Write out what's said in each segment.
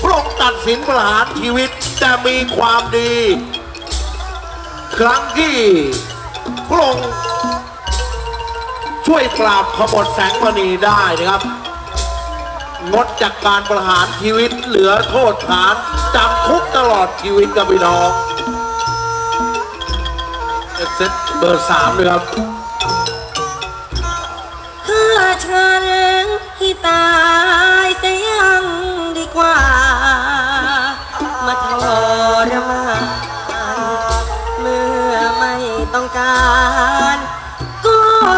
พระองค์ตัดสินประหารชีวิตจะมีความดี ครั้งที่พระองค์ช่วยปราบขบฏแสงมณีได้นะครับ งดจากการประหารชีวิตเหลือโทษฐานจำคุกตลอดชีวิตกับพี่น้องเซตเบอร์สามเลยครับเพื่อฉันให้ตา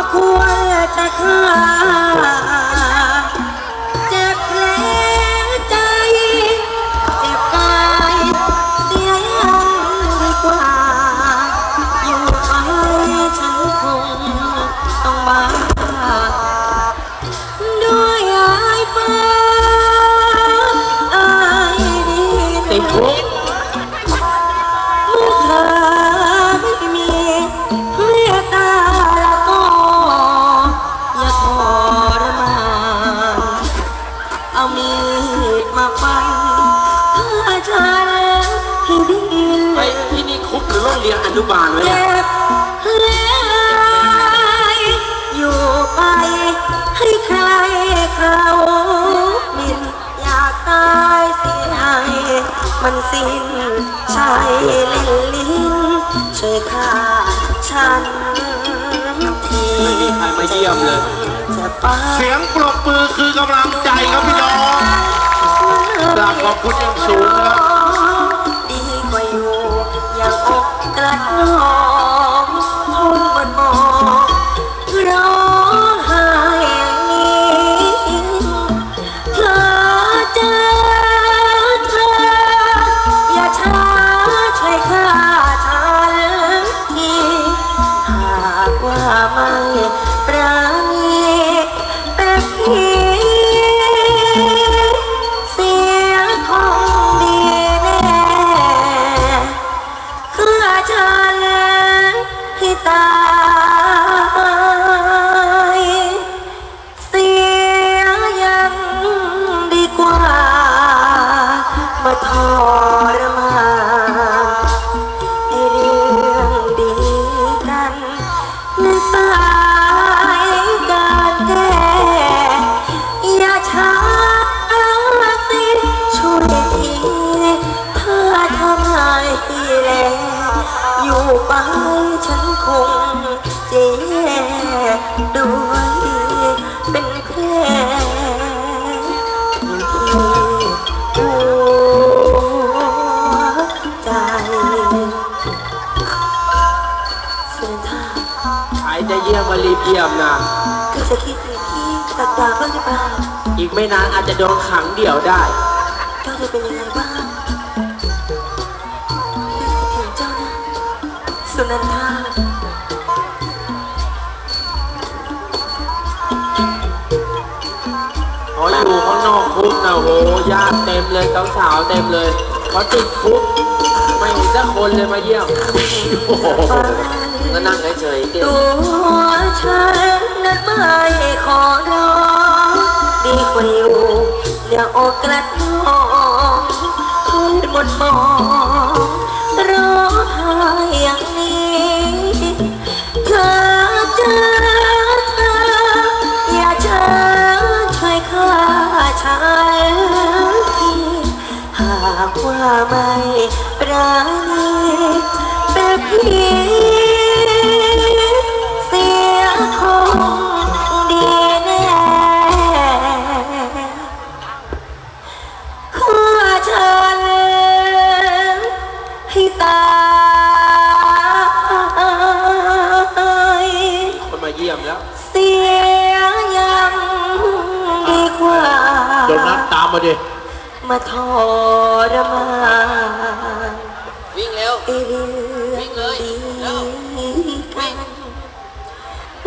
ก็ควรจะฆ่า คุกหรือโรงเรียนอนุบาลวะเนี่ยเจ็บเลยอยู่ไปให้ใครเขามินอยากตายเสียให้มันสิ้นใช้เล่นลิ้นช่วยฆ่าฉันทีไม่มีใครมาเยี่ยมเลย จะไปเสียงปรบมือคือกำลังใจครับพี่น้องกราบขอบคุณอย่างสูงนะครับ กระนองทนบนหมองร้องไห้อย่างนี้เธอเจอเธอ อย่าช้าช่วยฆ่าฉันทีหากว่าไม่ เยี่ยมมารีบเยี่ยมนะก็จะคิดถึงพี่สักดาบ้างหรือเปล่าอีกไม่นานอาจจะโดนขังเดี่ยวได้ เจ้าจะเป็นยังไงบ้างพี่คิดถึงเจ้านะ สุนันทาเขาอยู่ข้างนอกคุกนะโหญาติเต็มเลยสาวๆเต็มเลยเขาติดคุกไม่เห็นสักคนเลยมาเยี่ยมก็นั่งเฉยๆเดี๋ยวตัว กว่าอยู่อย่าออกกระนองคนหมดมองร้องไห้อย่างนี้เธอเจอเธออย่าเชิญช่วยฆ่าฉันทีหากว่าไม่ปราณีแต่พี่ามมาดิมาทรมานวิ่งเร็วไอ้เรื่องวิ่งเลยดีเร็วกัน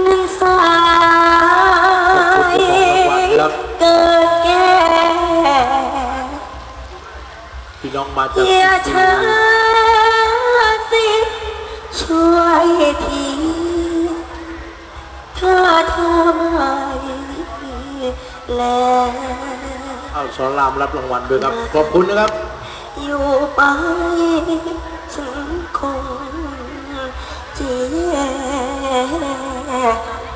นั้นสายครับเกิดแก่พี่น้องมาจากอย่าช้าสิช่วยทีถ้าเธอไม่แล้ว เอาสอนรามรับรางวัลด้วยครับ ขอบคุณนะครับ อยู่ไปฉันคงจะแย่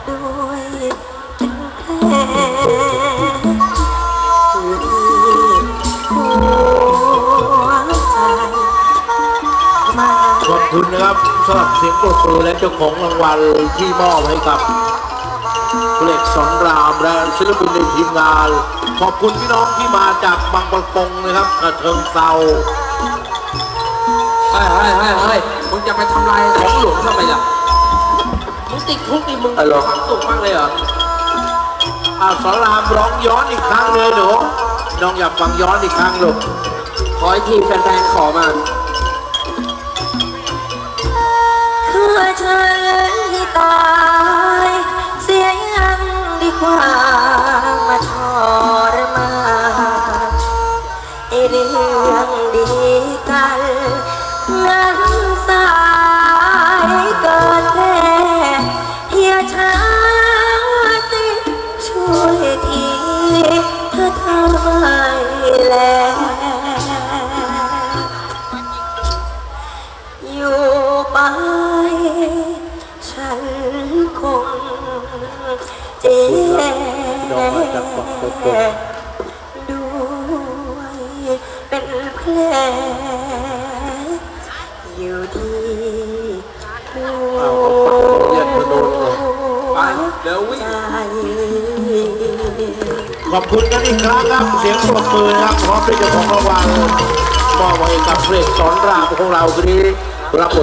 ด้วยเป็นแผลอยู่ที่หัวใจมาขอบคุณนะครับสำหรับเสียงปรบมือและเจ้าของรางวัลที่มอบให้กับ เพลงสอนรามและศิลปินในทีมงาน ขอบคุณพี่น้องที่มาจากบางประกงนะครับกระเทิงเซาเฮ้ยเฮ้ยเฮ้ยเฮ้ยมึงจะไปทำลายของหลวงทำไมล่ะ มึงติดคุกนี่มึงมีความสุขมากเลยเหรออาสอนรามร้องย้อนอีกครั้งเลยหนูน้องอยากฟังย้อนอีกครั้งลูกขออีกทีแฟนๆขอมาคือฉันที่ตา ทีถ้าทำไม่แล้ว อยู่ไป ฉันคงเจ็บ ขอบคุณกันอีกครั้งครับเสียงปรบมือนครับพร้อมด้วยเจ้าของรางวัลมอบให้กับเพลงสอนรามของเราคืนนี้รับบท